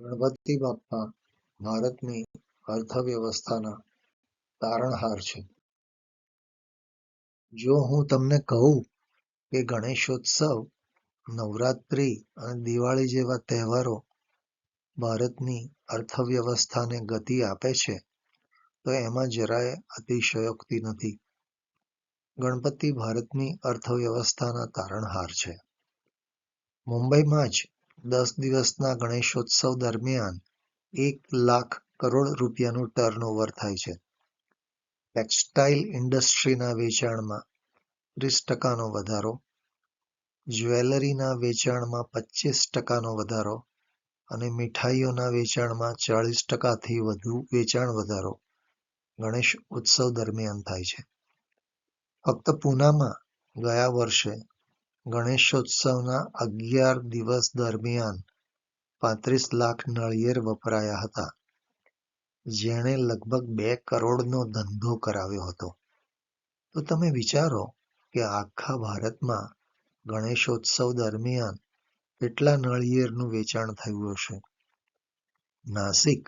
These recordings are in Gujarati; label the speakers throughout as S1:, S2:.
S1: ગણપતિ બાપ્પા ભારતની અર્થવ્યવસ્થાના તારણહાર છે. જો હું તમને કહું કે ગણેશોત્સવ, નવરાત્રિ અને દિવાળી જેવા તહેવારો ભારતની અર્થવ્યવસ્થાને ગતિ આપે છે, તો એમાં જરાય અતિશયોક્તિ નથી. ગણપતિ ભારતની અર્થવ્યવસ્થાના તારણહાર છે. મુંબઈમાં જ દસ દિવસના ગણેશોત્સવ દરમિયાન એક લાખ કરોડ રૂપિયાનું ટર્નઓવર થાય છે. ટેક્સટાઇલ ઇન્ડસ્ટ્રીના વેચાણમાં ત્રીસ ટકાનો વધારો, જ્વેલરીના વેચાણમાં પચીસ ટકાનો વધારો અને મીઠાઈઓના વેચાણમાં ચાળીસ ટકાથી વધુ વેચાણ વધારો ગણેશ ઉત્સવ દરમિયાન થાય છે. ફક્ત પૂનામાં ગયા વર્ષે ગણેશોત્સવના અગિયાર દિવસ દરમિયાન પાંત્રીસ લાખ નળિયેર વપરાયા હતા, જેણે લગભગ બે કરોડનો ધંધો કરાવ્યો હતો. તો તમે વિચારો કે આખા ભારતમાં ગણેશોત્સવ દરમિયાન કેટલા નળિયેરનું વેચાણ થયું હશે? નાસિક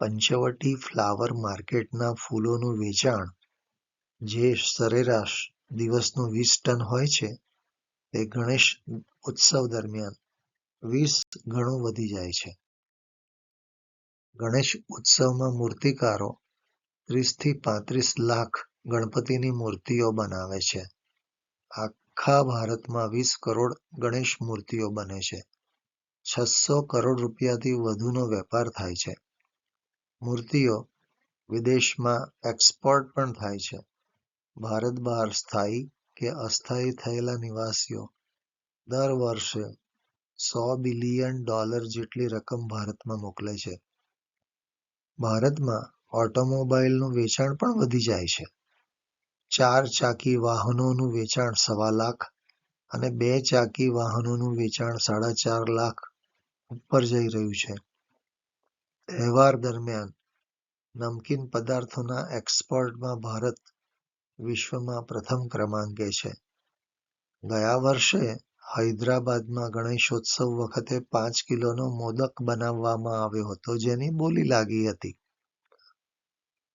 S1: પંચવટી ફ્લાવર માર્કેટના ફૂલોનું વેચાણ જે સરેરાશ દિવસનું વીસ ટન હોય છે તે ગણેશ ઉત્સવ દરમિયાન વીસ ગણું વધી જાય છે. ગણેશ ઉત્સવમાં મૂર્તિકારો ત્રીસથી પાંત્રીસ લાખ ગણપતિની મૂર્તિઓ બનાવે છે. આખા ભારતમાં વીસ કરોડ ગણેશ મૂર્તિઓ બને છે. છસો કરોડ રૂપિયાથી વધુનો વેપાર થાય છે. મૂર્તિઓ વિદેશમાં એક્સપોર્ટ પણ થાય છે. ભારત બહાર સ્થાયી કે અસ્થાયી થયેલા નિવાસીઓ દર વર્ષે સો બિલિયન ડોલર જેટલી રકમ ભારતમાં મોકલે છે. ભારતમાં ઓટોમોબાઈલનું વેચાણ પણ વધી જાય છે. ચાર ચાકી વાહનોનું વેચાણ સવા લાખ અને બે ચાકી વાહનોનું વેચાણ સાડા ચાર લાખ ઉપર જઈ રહ્યું છે. તહેવાર દરમિયાન નમકીન પદાર્થોના એક્સપોર્ટમાં ભારત વિશ્વમાં પ્રથમ ક્રમાંકે છે. ગયા વર્ષે હૈદરાબાદમાં ગણેશોત્સવ વખતે પાંચ કિલોનો મોદક બનાવવામાં આવ્યો હતો, જેની બોલી લાગી હતી.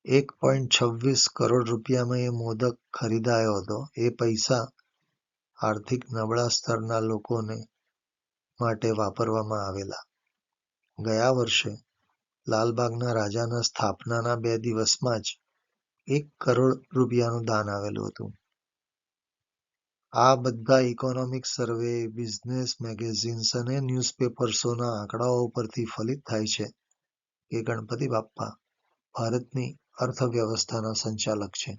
S1: એક પોઈન્ટ છવ્વીસ કરોડ રૂપિયામાં એ મોદક ખરીદાયો હતો. એ પૈસા આર્થિક નબળા સ્તરના લોકોને માટે વાપરવામાં આવેલા. ગયા વર્ષે લાલબાગના રાજાના સ્થાપનાના બે દિવસમાં જ એક કરોડ રૂપિયાનું દાન આવેલું હતું. આ બધા ઇકોનોમિક સર્વે બિઝનેસ મેગેઝિન્સ અને ન્યૂઝપેપર્સોના આંકડાઓ પરથી ફલિત થાય છે કે ગણપતિ બાપ્પા ભારતની અર્થવ્યવસ્થાના સંચાલક છે.